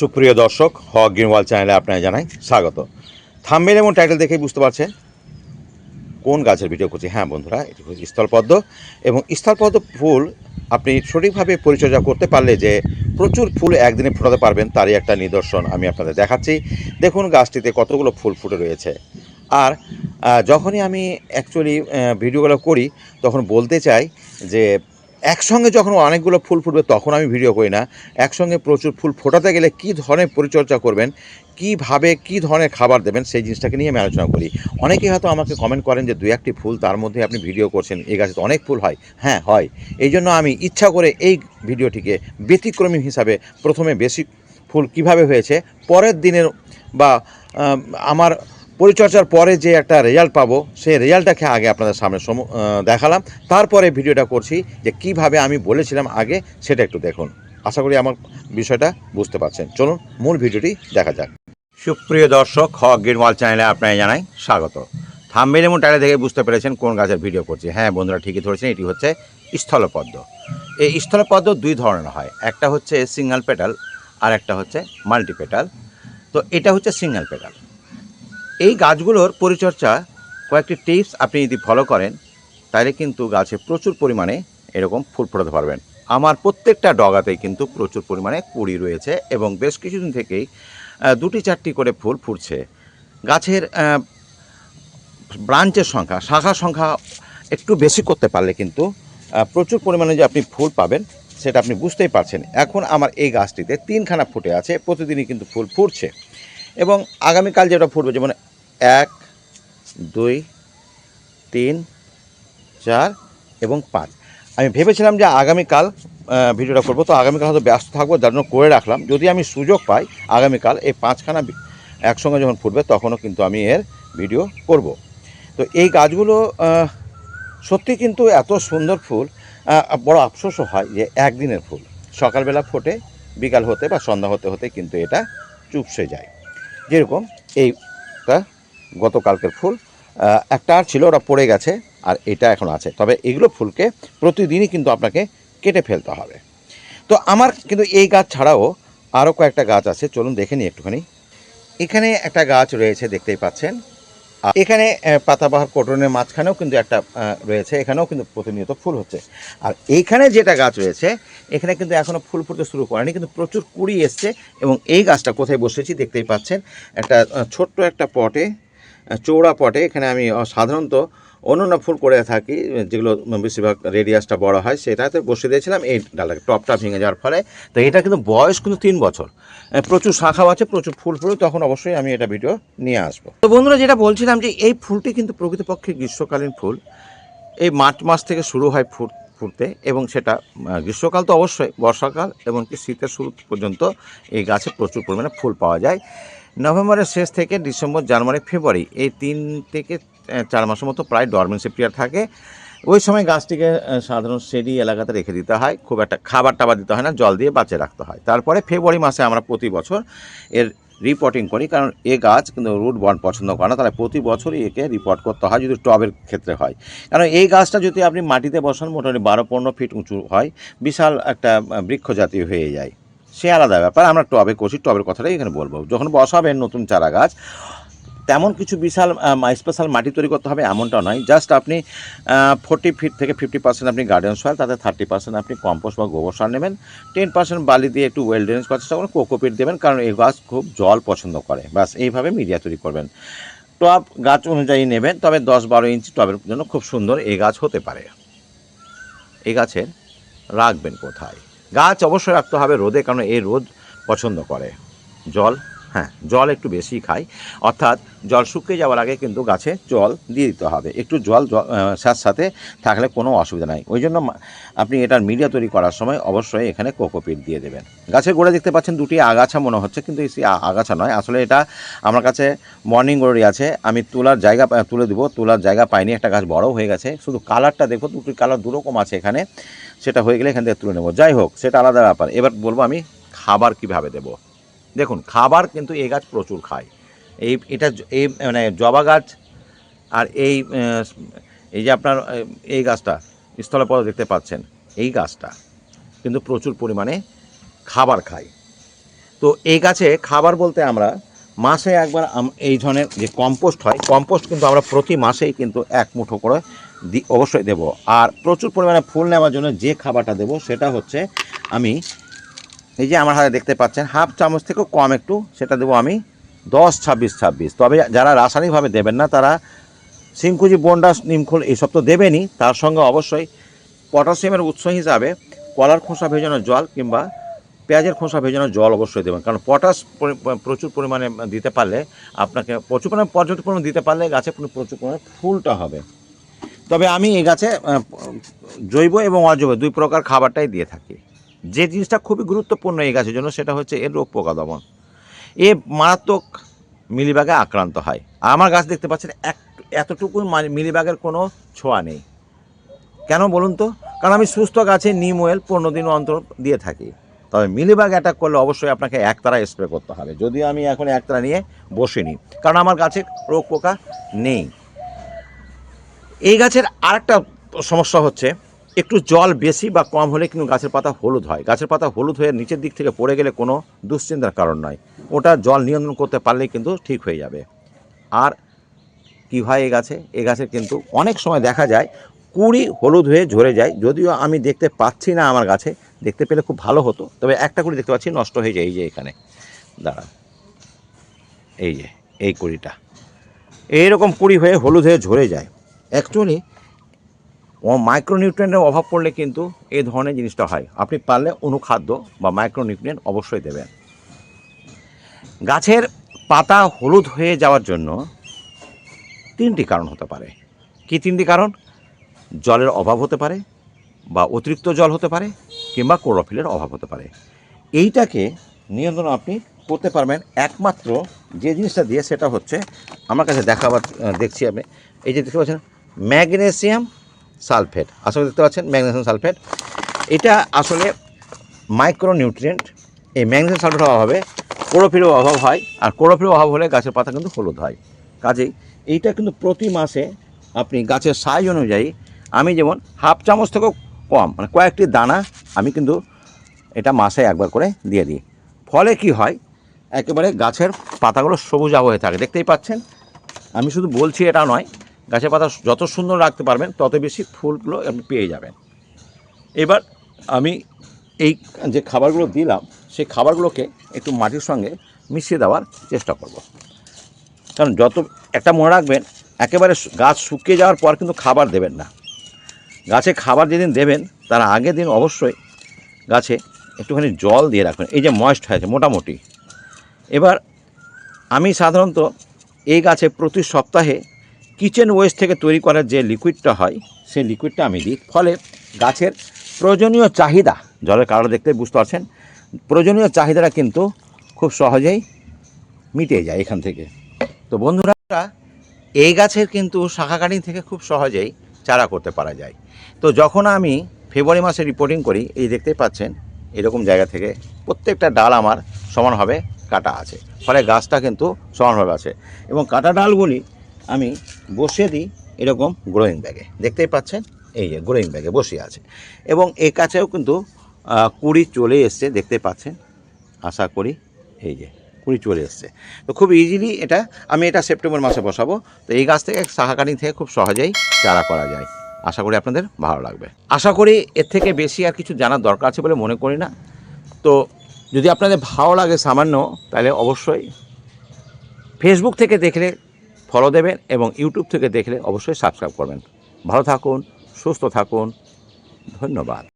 সুপ্রিয় দর্শক হক গ্রিনওয়াল চ্যানেলে আপনারা জানাই স্বাগত। থাম্বেল এবং টাইটেল দেখেই বুঝতে পারছেন কোন গাছের ভিডিও করছি। হ্যাঁ বন্ধুরা, এটি হচ্ছে স্থলপদ্ম এবং স্থলপদ্ম ফুল আপনি সঠিকভাবে পরিচর্যা করতে পারলে যে প্রচুর ফুল একদিনে ফোটাতে পারবেন, তারই একটা নিদর্শন আমি আপনাদের দেখাচ্ছি। দেখুন গাছটিতে কতগুলো ফুল ফুটে রয়েছে। আর যখনই আমি অ্যাকচুয়ালি ভিডিওগুলো করি, তখন বলতে চাই যে একসঙ্গে যখন অনেকগুলো ফুল ফুটবে, তখন আমি ভিডিও করি না। একসঙ্গে প্রচুর ফুল ফোটাতে গেলে কী ধরনের পরিচর্যা করবেন, কীভাবে কী ধরনের খাবার দেবেন, সেই জিনিসটাকে নিয়ে আমি আলোচনা করি। অনেকেই হয়তো আমাকে কমেন্ট করেন যে দু একটি ফুল তার মধ্যে আপনি ভিডিও করছেন, এই গাছে তো অনেক ফুল হয়। হ্যাঁ হয়। এই জন্য আমি ইচ্ছা করে এই ভিডিওটিকে ব্যতিক্রমী হিসাবে প্রথমে বেশি ফুল কীভাবে হয়েছে, পরের দিনের বা আমার পরিচর্যার পরে যে একটা রেজাল্ট পাবো, সেই রেজাল্টটাকে আগে আপনাদের সামনে সম- দেখালাম। তারপরে ভিডিওটা করছি যে কীভাবে আমি বলেছিলাম আগে, সেটা একটু দেখুন। আশা করি আমার বিষয়টা বুঝতে পারছেন। চলুন, মূল ভিডিওটি দেখা যাক। সুপ্রিয় দর্শক, হক গ্রিনওয়াল চ্যানেলে আপনাকে জানাই স্বাগত। থাম্বেল এবং টাইলে দেখে বুঝতে পেরেছেন কোন গাছের ভিডিও করছি। হ্যাঁ বন্ধুরা, ঠিকই ধরেছেন, এটি হচ্ছে স্থলপদ্ম। এই স্থলপদ্ম দুই ধরনের হয়। একটা হচ্ছে সিঙ্গেল পেটাল আর একটা হচ্ছে মাল্টি পেটাল তো এটা হচ্ছে সিঙ্গেল পেটাল এই গাছগুলোর পরিচর্যা কয়েকটি টিপস আপনি যদি ফলো করেন, তাহলে কিন্তু গাছে প্রচুর পরিমাণে এরকম ফুল ফোটাতে পারবেন। আমার প্রত্যেকটা ডগাতেই কিন্তু প্রচুর পরিমাণে কুড়ি রয়েছে এবং বেশ কিছুদিন থেকেই দুটি চারটি করে ফুল ফুটছে। গাছের ব্রাঞ্চের সংখ্যা, শাখার সংখ্যা একটু বেশি করতে পারলে কিন্তু প্রচুর পরিমাণে যে আপনি ফুল পাবেন, সেটা আপনি বুঝতেই পারছেন। এখন আমার এই গাছটিতে তিনখানা ফুটে আছে, প্রতিদিনই কিন্তু ফুল ফুটছে। এবং আগামীকাল যেটা ফুটবে, যেমন এক, দুই, তিন, চার এবং পাঁচ। আমি ভেবেছিলাম যে আগামীকাল ভিডিওটা করব, তো আগামীকাল হয়তো ব্যস্ত থাকব, যার জন্য করে রাখলাম। যদি আমি সুযোগ পাই, আগামীকাল এই পাঁচখানা একসঙ্গে যখন ফুটবে, তখনও কিন্তু আমি এর ভিডিও করব। তো এই গাছগুলো সত্যি কিন্তু এত সুন্দর ফুল বড় আফসোসও হয় যে একদিনের ফুল। সকালবেলা ফোটে, বিকাল হতে বা সন্ধ্যা হতে হতে কিন্তু এটা চুপসে যায়। যেরকম এইটা গতকালকের ফুল একটা আর ছিল ওরা পড়ে গেছে, আর এটা এখন আছে। তবে এগুলো ফুলকে প্রতিদিনই কিন্তু আপনাকে কেটে ফেলতে হবে। তো আমার কিন্তু এই গাছ ছাড়াও আরও কয়েকটা গাছ আছে, চলুন দেখে নিই একটুখানি। এখানে একটা গাছ রয়েছে, দেখতেই পাচ্ছেন। এখানে পাতাবাহার কটনের মাঝখানেও কিন্তু একটা রয়েছে। এখানেও কিন্তু প্রতিনিয়ত ফুল হচ্ছে। আর এইখানে যেটা গাছ রয়েছে, এখানে কিন্তু এখনও ফুল ফুটতে শুরু করেনি, কিন্তু প্রচুর কুড়ি এসছে এবং এই গাছটা কোথায় বসেছি দেখতেই পাচ্ছেন। একটা ছোট্ট একটা পটে চৌড়া পটে। এখানে আমি সাধারণত অন্যান্য ফুল করে থাকি, যেগুলো বেশিরভাগ রেডিয়াসটা বড় হয়, সেটাতে বসে দিয়েছিলাম। এই ডালটাকে টপটা ভেঙে যাওয়ার ফলে। তো এটা কিন্তু বয়স কিন্তু তিন বছর। প্রচুর শাখাও আছে, প্রচুর ফুল ফুল তখন অবশ্যই আমি এটা ভিডিও নিয়ে আসব। তো বন্ধুরা, যেটা বলছিলাম যে এই ফুলটি কিন্তু প্রকৃতপক্ষে গ্রীষ্মকালীন ফুল। এই মার্চ মাস থেকে শুরু হয় ফুট ফুটতে এবং সেটা গ্রীষ্মকাল তো অবশ্যই, বর্ষাকাল এবং কি শীতের শুরু পর্যন্ত এই গাছে প্রচুর পরিমাণে ফুল পাওয়া যায়। নভেম্বরের শেষ থেকে ডিসেম্বর, জানুয়ারি, ফেব্রুয়ারি এই তিন থেকে চার মাসের মতো প্রায় ডরমেন্সি পিরিয়ড থাকে। ওই সময় গাছটিকে সাধারণ সেডি এলাকাতে রেখে দিতে হয়। খুব একটা খাবার টাবার দিতে হয় না, জল দিয়ে বাঁচিয়ে রাখতে হয়। তারপরে ফেব্রুয়ারি মাসে আমরা প্রতি বছর এর রিপোর্টিং করি, কারণ এ গাছ কিন্তু রুট বন পছন্দ করে না, তাহলে প্রতি বছরই একে রিপোর্ট করতে হয় যদি টবের ক্ষেত্রে হয়। কারণ এই গাছটা যদি আপনি মাটিতে বসান, মোটামুটি বারো পনেরো ফিট উঁচু হয়, বিশাল একটা বৃক্ষ জাতীয় হয়ে যায়। সে আলাদা ব্যাপার, আমরা টবে করছি টবের কথাটাই এখানে বলব। যখন বসাবেন নতুন চারা গাছ তেমন কিছু বিশাল স্পেশাল মাটি তৈরি করতে হবে এমনটা নয়। জাস্ট আপনি ফোর্টি ফিট থেকে ফিফটি পার্সেন্ট আপনি গার্ডেন সয়েল তাতে থার্টি পার্সেন্ট আপনি কম্পোস্ট বা গোবর সার নেবেন। টেন পার্সেন্ট বালি দিয়ে একটু ওয়েল ড্রেনেজ করার চেষ্টা করুন কোকোপিট দেবেন, কারণ এই গাছ খুব জল পছন্দ করে। ব্যাস, এইভাবে মিডিয়া তৈরি করবেন। টব গাছ অনুযায়ী নেবেন, তবে দশ বারো ইঞ্চি টবের জন্য খুব সুন্দর এই গাছ হতে পারে। এই গাছের রাখবেন কোথায়? গাছ অবশ্যই রাখতে হবে রোদে, কারণ এই রোদ পছন্দ করে। জল হ্যাঁ জল একটু বেশি খায় অর্থাৎ জল শুকিয়ে যাওয়ার আগে কিন্তু গাছে জল দিয়ে দিতে হবে। একটু জল সাথে সাথে থাকলে কোনো অসুবিধা নাই। ওই জন্য আপনি এটার মিডিয়া তৈরি করার সময় অবশ্যই এখানে কোকোপিট দিয়ে দেবেন। গাছের গোড়া দেখতে পাচ্ছেন দুটি আগাছা মনে হচ্ছে, কিন্তু এই আগাছা নয়। আসলে এটা আমার কাছে মর্নিং গ্লোরি আছে। আমি তোলার জায়গা তুলে দেবো। তোলার জায়গা পাইনি, একটা গাছ বড় হয়ে গেছে। শুধু কালারটা দেখো দুটি কালার দুরকম আছে এখানে। সেটা হয়ে গেলে এখান থেকে তুলে নেব। যাই হোক, সেটা আলাদা ব্যাপার। এবার বলব আমি খাবার কীভাবে দেব। দেখুন, খাবার কিন্তু এই গাছ প্রচুর খায়। এই, এটা এই মানে জবা গাছ আর এই এই যে আপনার এই গাছটা স্থলপদ দেখতে পাচ্ছেন, এই গাছটা কিন্তু প্রচুর পরিমাণে খাবার খায়। তো এই গাছে খাবার বলতে আমরা মাসে একবার এই ধরনের যে কম্পোস্ট হয়, কম্পোস্ট কিন্তু আমরা প্রতি মাসেই কিন্তু এক মুঠো করে দি, অবশ্যই দেব। আর প্রচুর পরিমাণে ফুল নেওয়ার জন্য যে খাবারটা দেব সেটা হচ্ছে আমি এই যে আমার হাতে দেখতে পাচ্ছেন, হাফ চামচ থেকেও কম একটু, সেটা দেবো আমি দশ, ছাব্বিশ ছাব্বিশ। তবে যারা রাসায়নিকভাবে দেবেন না, তারা সিংকুজি বন্ডাস, নিমখোল এইসব তো দেবেনই। তার সঙ্গে অবশ্যই পটাশিয়ামের উৎস হিসাবে কলার খোসা ভেজানো জল কিংবা পেঁয়াজের খোসা ভেজানো জল অবশ্যই দেবেন। কারণ পটাশ পরি- প্রচুর পরিমাণে দিতে পারলে আপনাকে প্রচুর পরিমাণে পর্যাপ্ত পরিমাণে দিতে পারলে গাছে প্রচুর পরিমাণে ফুলটা হবে। তবে আমি এই গাছে জৈব এবং অজৈব দুই প্রকার খাবারটাই দিয়ে থাকি। যে জিনিসটা খুবই গুরুত্বপূর্ণ এই গাছের জন্য সেটা হচ্ছে এর রোগ পোকা দমন এ মারাত্মক মিলিবাগে আক্রান্ত হয়। আমার গাছ দেখতে পাচ্ছেন এক, এতটুকু মিলিবাগের কোনো ছোঁয়া নেই। কেন বলুন তো? কারণ আমি সুস্থ গাছে নিম অয়েল পনেরো দিন অন্তর দিয়ে থাকি। তবে মিলিবাগ অ্যাটাক করলে অবশ্যই আপনাকে একতারা স্প্রে করতে হবে। যদিও আমি এখন একতারা নিয়ে বসিনি, কারণ আমার গাছে রোগ পোকা নেই। এই গাছের আরেকটা সমস্যা হচ্ছে একটু জল বেশি বা কম হলে কিন্তু গাছের পাতা হলুদ হয়। গাছের পাতা হলুদ হয়ে নিচের দিক থেকে পড়ে গেলে কোনো দুশ্চিন্তার কারণ নয়। ওটা জল নিয়ন্ত্রণ করতে পারলেই কিন্তু ঠিক হয়ে যাবে। আর কি হয় এই গাছে? এ গাছের কিন্তু অনেক সময় দেখা যায় কুড়ি হলুদ হয়ে ঝরে যায়। যদিও আমি দেখতে পাচ্ছি না আমার গাছে, দেখতে পেলে খুব ভালো হতো। তবে একটা কুড়ি দেখতে পাচ্ছি নষ্ট হয়ে যায়। এই যে এখানে। দাঁড়া এই যে, এই কুড়িটা। এইরকম কুড়ি হয়ে হলুদ হয়ে ঝরে যায়। অ্যাকচুয়ালি মাইক্রোনিউট্রিয়েন্টের অভাব পড়লে কিন্তু এই ধরনের জিনিসটা হয়। আপনি পারলে অনুখাদ্য বা মাইক্রোনিউট্রিয়েন্ট অবশ্যই দেবেন। গাছের পাতা হলুদ হয়ে যাওয়ার জন্য তিনটি কারণ হতে পারে। কি তিনটি কারণ? জলের অভাব হতে পারে বা অতিরিক্ত জল হতে পারে কিংবা ক্লোরোফিলের অভাব হতে পারে। এইটাকে নিয়ন্ত্রণ আপনি করতে পারবেন। একমাত্র যে জিনিসটা দিয়ে সেটা হচ্ছে, আমার কাছে দেখাবার দেখছি আমি, এই যে দেখতে পাচ্ছেন, ম্যাগনেসিয়াম সালফেট। আসলে দেখতে পাচ্ছেন, ম্যাগনেসিয়াম সালফেট। এটা আসলে মাইক্রোনিউট্রিয়েন্ট এই ম্যাগনেসিয়াম সালফেটের অভাবে ক্লোরোফিলের অভাব হয়, আর ক্লোরোফিলের অভাব হলে গাছের পাতা কিন্তু হলুদ হয়। কাজেই এইটা কিন্তু প্রতি মাসে আপনি গাছের সাইজ অনুযায়ী আমি যেমন হাফ চামচ থেকেও কম মানে কয়েকটি দানা আমি কিন্তু এটা মাসে একবার করে দিয়ে দিই। ফলে কি হয়, একেবারে গাছের পাতাগুলো সবুজ হয়ে থাকে। দেখতেই পাচ্ছেন, আমি শুধু বলছি এটা নয় গাছের পাতা যত সুন্দর রাখতে পারবেন, তত বেশি ফুলগুলো আপনি পেয়ে যাবেন। এবার আমি এই যে খাবারগুলো দিলাম, সেই খাবারগুলোকে একটু মাটির সঙ্গে মিশিয়ে দেওয়ার চেষ্টা করব। কারণ যত একটা মনে রাখবেন, একেবারে গাছ শুকিয়ে যাওয়ার পর কিন্তু খাবার দেবেন না। গাছে খাবার যেদিন দেবেন, তার আগের দিন অবশ্যই গাছে একটুখানি জল দিয়ে রাখবেন। এই যে ময়েস্ট হয়েছে, মোটামুটি। এবার আমি সাধারণত এই গাছে প্রতি সপ্তাহে কিচেন ওয়েস্ট থেকে তৈরি করার যে লিকুইডটা হয়, সেই লিকুইডটা আমি দিই। ফলে গাছের প্রয়োজনীয় চাহিদা, জলের কালার দেখতে বুঝতে পারছেন, প্রয়োজনীয় চাহিদাটা কিন্তু খুব সহজেই মিটে যায় এখান থেকে। তো বন্ধুরা, এই গাছের কিন্তু শাখা কাটিং থেকে খুব সহজেই চারা করতে পারা যায়। তো যখন আমি ফেব্রুয়ারি মাসে রিপোর্টিং করি, এই দেখতেই পাচ্ছেন, এরকম জায়গা থেকে প্রত্যেকটা ডাল আমার সমানভাবে কাটা আছে। ফলে গাছটা কিন্তু সমানভাবে আছে। এবং কাটা ডালগুলি আমি বসিয়ে দিই এরকম গ্রোয়িং ব্যাগে দেখতেই পাচ্ছেন? এই যে গ্রোয়িং ব্যাগে বসে আছে। এবং এই কাছেও কিন্তু কুড়ি চলে এসছে, দেখতে পাচ্ছেন? আশা করি এই যে কুড়ি চলে এসছে। তো খুব ইজিলি এটা, আমি এটা সেপ্টেম্বর মাসে বসাবো। তো এই গাছ থেকে শাখা কাটিং থেকে খুব সহজেই চারা করা যায়। আশা করি আপনাদের ভালো লাগবে। আশা করি এর থেকে বেশি আর কিছু জানার দরকার আছে বলে মনে করি না। তো যদি আপনাদের ভালো লাগে সামান্য, তাহলে অবশ্যই ফেসবুক থেকে দেখলে ফলো দেবেন এবং ইউটিউব থেকে দেখলে অবশ্যই সাবস্ক্রাইব করবেন। ভালো থাকুন সুস্থ থাকুন। ধন্যবাদ।